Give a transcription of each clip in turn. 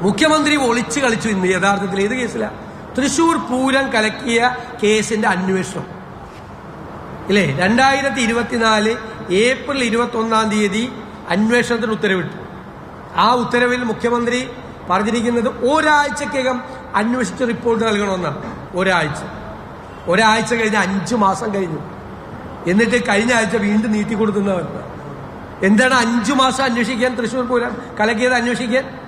മുഖ്യമന്ത്രി ഒളിച്ചു കളിച്ചു ഇന്ന് യഥാർത്ഥത്തിൽ. ഏത് കേസില? തൃശൂർ പൂരം കലക്കിയ കേസിന്റെ അന്വേഷണം. ഇല്ലേ? രണ്ടായിരത്തി ഇരുപത്തിനാല് ഏപ്രിൽ ഇരുപത്തി ഒന്നാം തീയതി അന്വേഷണത്തിന് ഉത്തരവിട്ടു. ആ ഉത്തരവിൽ മുഖ്യമന്ത്രി പറഞ്ഞിരിക്കുന്നത് ഒരാഴ്ചക്കകം അന്വേഷിച്ച് റിപ്പോർട്ട് നൽകണമെന്നാണ്. ഒരാഴ്ച. ഒരാഴ്ച കഴിഞ്ഞ് അഞ്ചു മാസം കഴിഞ്ഞു. എന്നിട്ട് കഴിഞ്ഞ ആഴ്ച വീണ്ടും നീട്ടി നീട്ടിക്കൊടുക്കുന്നവർ എന്താണ് അഞ്ചു മാസം അന്വേഷിക്കാൻ തൃശ്ശൂർ പൂരം കലക്കിയത് അന്വേഷിക്കാൻ?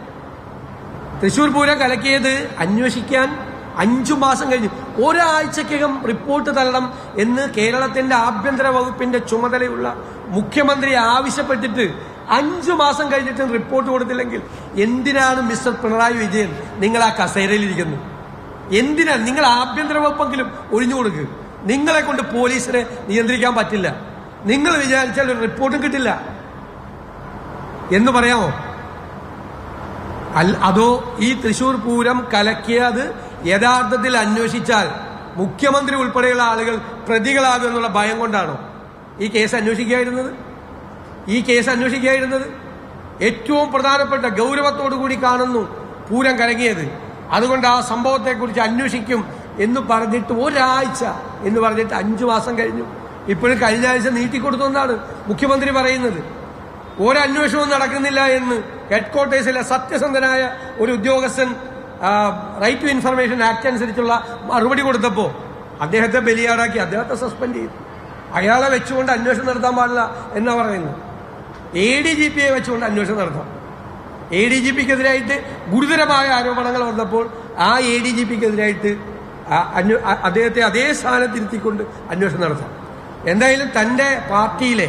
തൃശൂർ പൂരം കലക്കിയത് അന്വേഷിക്കാൻ അഞ്ചു മാസം കഴിഞ്ഞു. ഒരാഴ്ചക്കകം റിപ്പോർട്ട് തരണം എന്ന് കേരളത്തിന്റെ ആഭ്യന്തര വകുപ്പിന്റെ ചുമതലയുള്ള മുഖ്യമന്ത്രി ആവശ്യപ്പെട്ടിട്ട് അഞ്ചു മാസം കഴിഞ്ഞിട്ടും റിപ്പോർട്ട് കൊടുത്തില്ലെങ്കിൽ എന്തിനാണ് മിസ്റ്റർ പിണറായി വിജയൻ നിങ്ങൾ ആ കസേരയിലിരിക്കുന്നത് എന്തിനാണ് നിങ്ങൾ ആഭ്യന്തര വകുപ്പെങ്കിലും ഒഴിഞ്ഞു കൊടുക്കുക നിങ്ങളെ കൊണ്ട് പോലീസിനെ നിയന്ത്രിക്കാൻ പറ്റില്ല. നിങ്ങൾ വിചാരിച്ചാൽ ഒരു റിപ്പോർട്ടും കിട്ടില്ല. എന്ന് പറയാമോ? അതോ ഈ തൃശൂർ പൂരം കലക്കിയത് യഥാർത്ഥത്തിൽ അന്വേഷിച്ചാൽ മുഖ്യമന്ത്രി ഉൾപ്പെടെയുള്ള ആളുകൾ പ്രതികളാകും എന്നുള്ള ഭയം കൊണ്ടാണോ ഈ കേസ് അന്വേഷിക്കായിരുന്നത് ഈ കേസ് അന്വേഷിക്കായിരുന്നത് ഏറ്റവും പ്രധാനപ്പെട്ട ഗൗരവത്തോടു കൂടി കാണുന്നു പൂരം കലങ്ങിയത്. അതുകൊണ്ട് ആ സംഭവത്തെക്കുറിച്ച് അന്വേഷിക്കും എന്ന് പറഞ്ഞിട്ട് ഒരാഴ്ച എന്ന് പറഞ്ഞിട്ട് അഞ്ചു മാസം കഴിഞ്ഞു. ഇപ്പോഴും കഴിഞ്ഞ ആഴ്ച നീട്ടിക്കൊടുത്തു എന്നാണ് മുഖ്യമന്ത്രി പറയുന്നത്. ഒരന്വേഷണവും നടക്കുന്നില്ല എന്ന് ഹെഡ്ക്വാർട്ടേഴ്സിലെ സത്യസന്ധനായ ഒരു ഉദ്യോഗസ്ഥൻ റൈറ്റ് ടു ഇൻഫർമേഷൻ ആക്ട് അനുസരിച്ചുള്ള മറുപടി കൊടുത്തപ്പോൾ അദ്ദേഹത്തെ ബലിയാടാക്കി അദ്ദേഹത്തെ സസ്പെൻഡ് ചെയ്തു. അയാളെ വെച്ചുകൊണ്ട് അന്വേഷണം നടത്താൻ പാടില്ല എന്നാ പറയുന്നത്. എ ഡി ജി പിയെ വെച്ചുകൊണ്ട് അന്വേഷണം നടത്താം. എ ഡി ജി പിക്കെതിരായിട്ട് ഗുരുതരമായ ആരോപണങ്ങൾ വന്നപ്പോൾ ആ എ ഡി ജി പിക്കെതിരായിട്ട് അദ്ദേഹത്തെ അതേ സ്ഥാനത്തിരുത്തിക്കൊണ്ട് അന്വേഷണം നടത്താം. എന്തായാലും തന്റെ പാർട്ടിയിലെ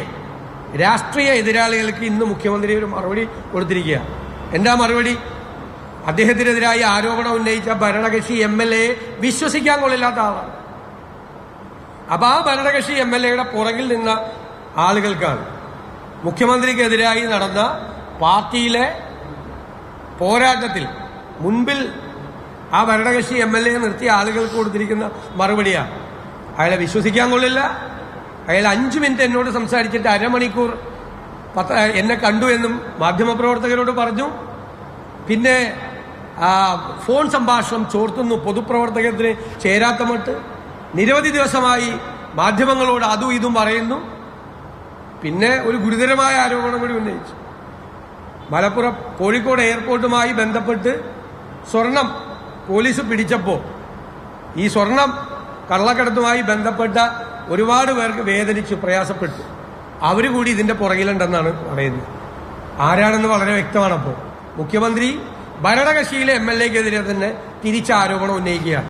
രാഷ്ട്രീയ എതിരാളികൾക്ക് ഇന്ന് മുഖ്യമന്ത്രി ഒരു മറുപടി കൊടുത്തിരിക്കുക എന്താ മറുപടി? അദ്ദേഹത്തിനെതിരായി ആരോപണം ഉന്നയിച്ച ഭരണകക്ഷി എം എൽ എ വിശ്വസിക്കാൻ കൊള്ളില്ലാത്ത ആളാണ്. അപ്പൊ ആ ഭരണകക്ഷി എം എൽ എയുടെ പുറകിൽ നിന്ന ആളുകൾക്കാണ് മുഖ്യമന്ത്രിക്കെതിരായി നടന്ന പാർട്ടിയിലെ പോരാട്ടത്തിൽ മുൻപിൽ ആ ഭരണകക്ഷി എം എൽ എ നിർത്തിയ ആളുകൾക്ക് കൊടുത്തിരിക്കുന്ന മറുപടിയാണ് അയാളെ വിശ്വസിക്കാൻ കൊള്ളില്ല. അയാൾ അഞ്ചു മിനിറ്റ് എന്നോട് സംസാരിച്ചിട്ട് അരമണിക്കൂർ പത്ര എന്നെ കണ്ടു എന്നും മാധ്യമപ്രവർത്തകരോട് പറഞ്ഞു. പിന്നെ ഫോൺ സംഭാഷണം ചോർത്തുന്നു പൊതുപ്രവർത്തകത്തിന് ചേരാത്ത മട്ട്. നിരവധി ദിവസമായി മാധ്യമങ്ങളോട് അതും ഇതും പറയുന്നു. പിന്നെ ഒരു ഗുരുതരമായ ആരോപണം കൂടി ഉന്നയിച്ചു. മലപ്പുറം കോഴിക്കോട് എയർപോർട്ടുമായി ബന്ധപ്പെട്ട് സ്വർണം പോലീസ് പിടിച്ചപ്പോൾ ഈ സ്വർണം കള്ളക്കടത്തുമായി ബന്ധപ്പെട്ട ഒരുപാട് പേർക്ക് വേദനിച്ച് പ്രയാസപ്പെട്ടു. അവർ കൂടി ഇതിന്റെ പുറകിലുണ്ടെന്നാണ് പറയുന്നത്. ആരാണെന്ന് വളരെ വ്യക്തമാണ് അപ്പോൾ. മുഖ്യമന്ത്രി ഭരണകക്ഷിയിലെ എം എൽ എക്കെതിരെ തന്നെ തിരിച്ചാരോപണം ഉന്നയിക്കുകയാണ്.